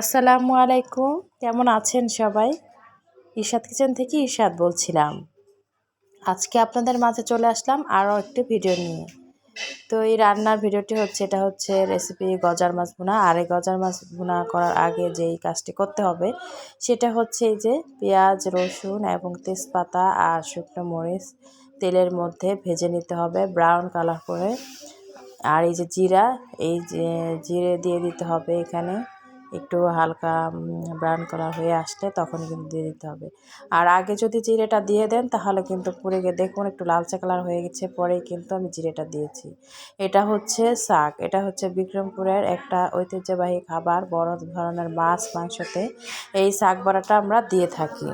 আসসালামু আলাইকুম। কেমন আছেন সবাই? ঈশাদ কিচেন থেকে ঈশাদ বলছিলাম। আজকে আপনাদের মাঝে চলে আসলাম আরও একটি ভিডিও নিয়ে। তো এই রান্নার ভিডিওটি হচ্ছে, এটা হচ্ছে রেসিপি গজার মাছ বোনা আর এই গজার মাছ বোনা করার আগে যে এই কাজটি করতে হবে, সেটা হচ্ছে এই যে পেঁয়াজ, রসুন এবং তেজপাতা আর শুকনো মরিচ তেলের মধ্যে ভেজে নিতে হবে ব্রাউন কালার করে। আর এই যে জিরা, এই যে জিরে দিয়ে দিতে হবে এখানে। একটু হালকা ব্রাউন কালার হয়ে আসলে তখন কিন্তু দিয়ে দিতে হবে। আর আগে যদি জিরেটা দিয়ে দেন তাহলে কিন্তু পুড়ে গিয়ে, দেখুন একটু লালচে কালার হয়ে গেছে, পরেই কিন্তু আমি জিরেটা দিয়েছি। এটা হচ্ছে শাক, এটা হচ্ছে বিক্রমপুরের একটা ঐতিহ্যবাহী খাবার, বড় ধরনের মাছ মাংসতে। এই শাক বড়াটা আমরা দিয়ে থাকি।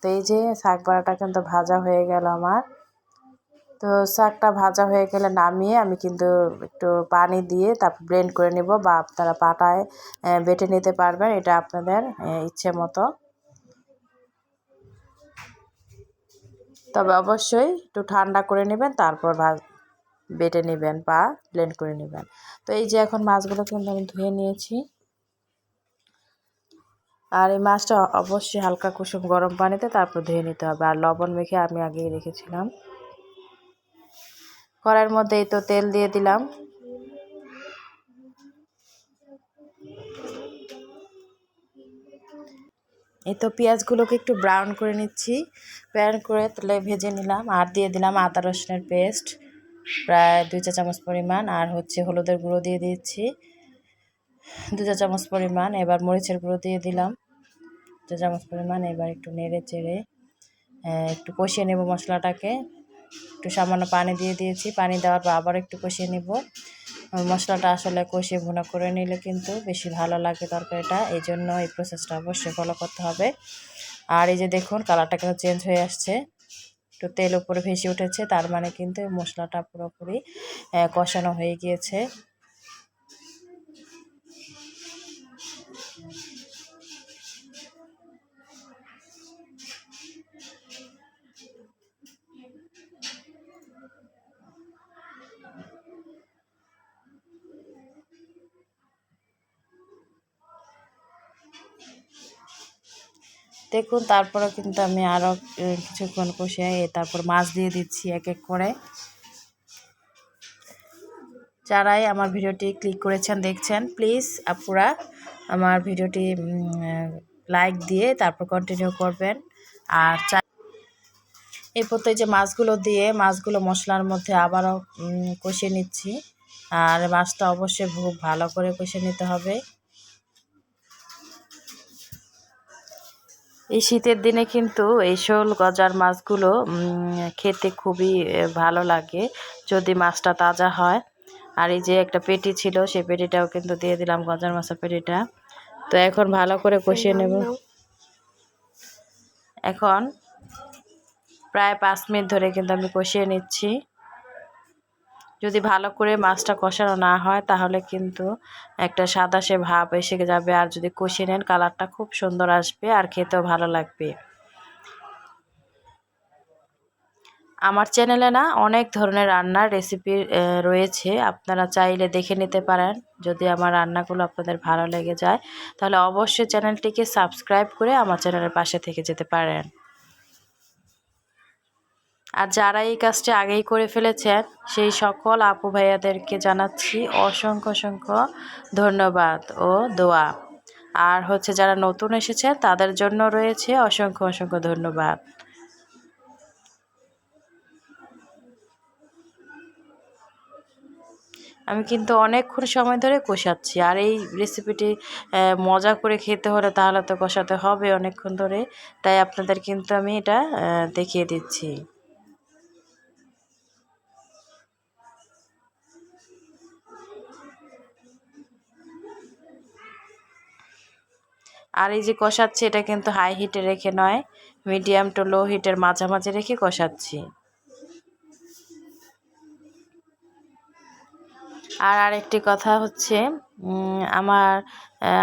তো এই যে শাক বড়াটা কিন্তু ভাজা হয়ে গেল আমার। তো শাকটা ভাজা হয়ে গেলে নামিয়ে আমি কিন্তু একটু পানি দিয়ে তারপর ব্লেন্ড করে নেব বা আপনারা পাটায় বেটে নিতে পারবেন, এটা আপনাদের ইচ্ছে মতো। তবে অবশ্যই একটু ঠান্ডা করে নেবেন, তারপর বেটে নেবেন বা ব্লেন্ড করে নেবেন। তো এই যে এখন মাছগুলো কিন্তু আমি ধুয়ে নিয়েছি। আর এই মাছটা অবশ্যই হালকা কুসুম গরম পানিতে তারপর ধুয়ে নিতে হবে। আর লবণ মেখে আমি আগেই রেখেছিলাম। মধ্যে এই তো তেল দিয়ে দিলাম। এই তো পেঁয়াজগুলোকে একটু ব্রাউন করে নিচ্ছি। ব্রাউন করে তেলে ভেজে নিলাম আর দিয়ে দিলাম আদা রসুনের পেস্ট প্রায় দুই চা চামচ পরিমাণ। আর হচ্ছে হলুদের গুঁড়ো দিয়ে দিচ্ছি দু চা চামচ পরিমাণ। এবার মরিচের গুঁড়ো দিয়ে দিলাম দু চামচ পরিমাণ। এবার একটু নেড়ে চেড়ে একটু কষিয়ে নেব মশলাটাকে। একটু সামান্য পানি দিয়ে দিয়েছি। পানি দেওয়ার পর আবার একটু কষিয়ে নিব। মশলাটা আসলে কষিয়ে ভুনা করে নিলে কিন্তু বেশি ভালো লাগে তরকারিটা। এই জন্য এই প্রসেসটা অবশ্যই ফলো করতে হবে। আর এই যে দেখুন কালারটা কিন্তু চেঞ্জ হয়ে আসছে। একটু তেল উপরে ভেসে উঠেছে, তার মানে কিন্তু মশলাটা পুরোপুরি কষানো হয়ে গিয়েছে। দেখুন তারপরে কিন্তু আমি আরও কিছুক্ষণ কষিয়ে তারপর মাছ দিয়ে দিচ্ছি এক এক করে। যারাই আমার ভিডিওটি ক্লিক করেছেন, দেখছেন, প্লিজ আপুরা আমার ভিডিওটি লাইক দিয়ে তারপর কন্টিনিউ করবেন। আর এরপর তো যে মাছগুলো দিয়ে, মাছগুলো মশলার মধ্যে আবারও কষিয়ে নিচ্ছি। আর মাছটা অবশ্যই খুব ভালো করে কষে নিতে হবে। এই শীতের দিনে কিন্তু এই শোল গজার মাছগুলো খেতে খুবই ভালো লাগে যদি মাছটা তাজা হয়। আর এই যে একটা পেটি ছিল, সেই পেটিটাও কিন্তু দিয়ে দিলাম গজার মাছের পেটিটা। তো এখন ভালো করে কষিয়ে নেব। এখন প্রায় পাঁচ মিনিট ধরে কিন্তু আমি কষিয়ে নিচ্ছি। যদি ভালো করে মাছটা কষানো না হয়, তাহলে কিন্তু একটা সাদা সে ভাব এসে যাবে। আর যদি কষিয়ে নেন, কালারটা খুব সুন্দর আসবে আর খেতেও ভালো লাগবে। আমার চ্যানেলে না অনেক ধরনের রান্নার রেসিপি রয়েছে। আপনারা চাইলে দেখে নিতে পারেন। যদি আমার রান্নাগুলো আপনাদের ভালো লেগে যায়, তাহলে অবশ্যই চ্যানেলটিকে সাবস্ক্রাইব করে আমার চ্যানেলের পাশে থেকে যেতে পারেন। আর যারা এই কাজটি আগেই করে ফেলেছেন, সেই সকল আপু ভাইয়াদেরকে জানাচ্ছি অসংখ্য অসংখ্য ধন্যবাদ ও দোয়া। আর হচ্ছে যারা নতুন এসেছে তাদের জন্য রয়েছে অসংখ্য অসংখ্য ধন্যবাদ। আমি কিন্তু অনেকক্ষণ সময় ধরে কষাচ্ছি, আর এই রেসিপিটি মজা করে খেতে হলে তাহলে তো কষাতে হবে অনেকক্ষণ ধরে, তাই আপনাদের কিন্তু আমি এটা দেখিয়ে দিচ্ছি। আর এই যে কষাচ্ছি, এটা কিন্তু হাই হিটে রেখে নয় মিডিয়াম টু লো হিটের মাঝামাঝি রেখে কষাচ্ছি। আর আরেকটি কথা হচ্ছে আমার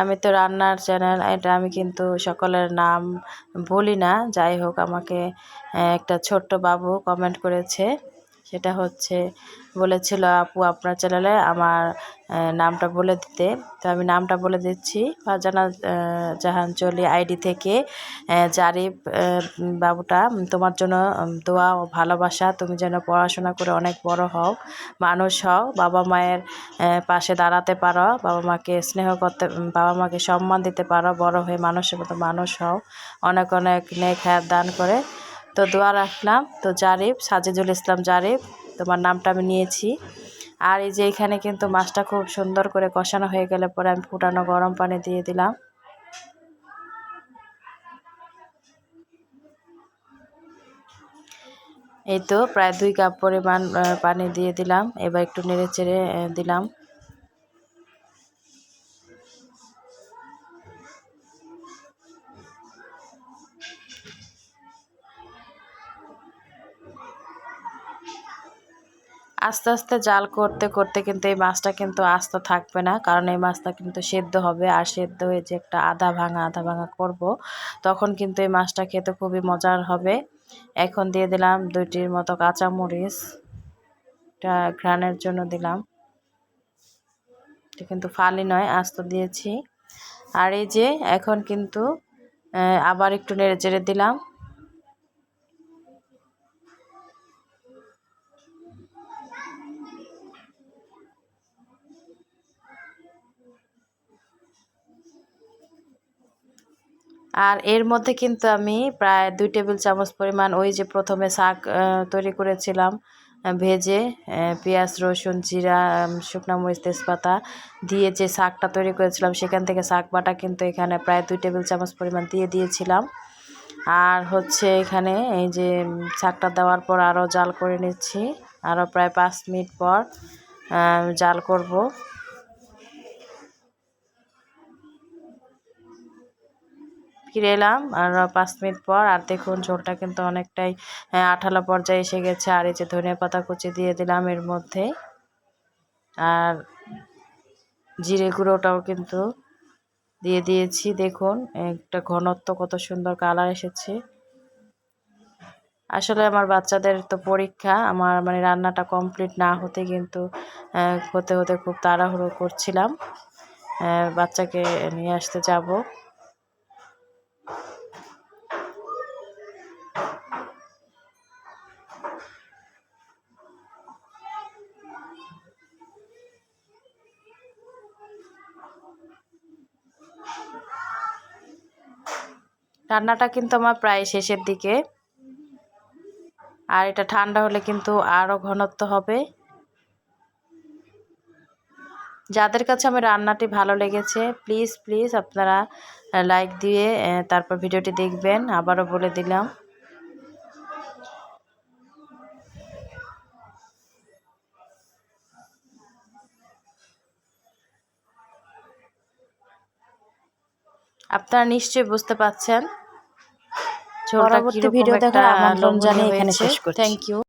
আমি তো রান্নার চ্যানেল এটা আমি কিন্তু সকলের নাম বলি না। যাই হোক, আমাকে একটা ছোট্ট বাবু কমেন্ট করেছে। সেটা হচ্ছে বলেছিল, আপু, আপনার চ্যানেলে আমার নামটা বলে দিতে। তো আমি নামটা বলে দিচ্ছি। ফারজানা জাহান চলি আইডি থেকে জারিফ বাবুটা, তোমার জন্য দোয়া ও ভালোবাসা, তুমি যেন পড়াশোনা করে অনেক বড় হও, মানুষ হও, বাবা মায়ের পাশে দাঁড়াতে পারো, বাবা মাকে স্নেহ করতে, বাবা মাকে সম্মান দিতে পারো, বড় হয়ে মানুষের মতো মানুষ হও। অনেক অনেক নেক দান করে তো দোয়া রাখলাম। তো জারিফ, সাজিদুল ইসলাম জারিফ, তোমার নামটা আমি নিয়েছি। আর এই যে এখানে কিন্তু মাছটা খুব সুন্দর করে কষানো হয়ে গেলে পরে আমি ফুটানো গরম পানি দিয়ে দিলাম। এই তো প্রায় দুই কাপ পরিমাণ পানি দিয়ে দিলাম। এবার একটু নেড়ে চেড়ে দিলাম। আস্তে আস্তে জাল করতে করতে কিন্তু এই মাছটা কিন্তু আস্ত থাকবে না। কারণ এই মাছটা কিন্তু সেদ্ধ হবে আর সেদ্ধ হয়ে যে একটা আধা ভাঙা আধা ভাঙা করব, তখন কিন্তু এই মাছটা খেতে খুবই মজার হবে। এখন দিয়ে দিলাম দুইটির মতো কাঁচামরিচ। এটা ঘ্রাণের জন্য দিলাম। এটা কিন্তু ফালি নয়, আস্ত দিয়েছি। আর এই যে এখন কিন্তু আবার একটু নেড়ে চেড়ে দিলাম। আর এর মধ্যে কিন্তু আমি প্রায় দুই টেবিল চামচ পরিমাণ ওই যে প্রথমে শাক তৈরি করেছিলাম ভেজে পেঁয়াজ, রসুন, জিরা শুকনো মরিচ, তেজপাতা দিয়ে যে শাকটা তৈরি করেছিলাম, সেখান থেকে শাক বাটা কিন্তু এখানে প্রায় দুই টেবিল চামচ পরিমাণ দিয়ে দিয়েছিলাম। আর হচ্ছে এখানে এই যে শাকটা দেওয়ার পর আরও জাল করে নিচ্ছি। আরও প্রায় পাঁচ মিনিট পর জাল করব। ফিরে এলাম। আর পাঁচ মিনিট পর আর দেখুন ঝোলটা কিন্তু অনেকটাই আঠালো পর্যায়ে এসে গেছে। আর এই যে ধনিয়া পাতা কুচি দিয়ে দিলাম এর মধ্যে। আর জিরে গুঁড়োটাও কিন্তু দিয়ে দিয়েছি। দেখুন, একটা ঘনত্ব কত সুন্দর কালার এসেছে। আসলে আমার বাচ্চাদের তো পরীক্ষা, আমার মানে রান্নাটা কমপ্লিট না হতে কিন্তু হতে হতে খুব তাড়াহুড়ো করছিলাম। বাচ্চাকে নিয়ে আসতে যাব। রান্নাটা কিন্তু আমার প্রায় শেষের দিকে। আর এটা ঠান্ডা হলে কিন্তু আরও ঘনত্ব হবে। যাদের কাছে আমার রান্নাটি ভালো লেগেছে প্লিজ প্লিজ আপনারা লাইক দিয়ে তারপর ভিডিওটি দেখবেন। আবারও বলে দিলাম। আপনারা নিশ্চয়ই বুঝতে পাচ্ছেন ঝোলটা পরবর্তী ভিডিও দেখার আমন্ত্রণ জানিয়ে এখানে শেষ করছি। Thank you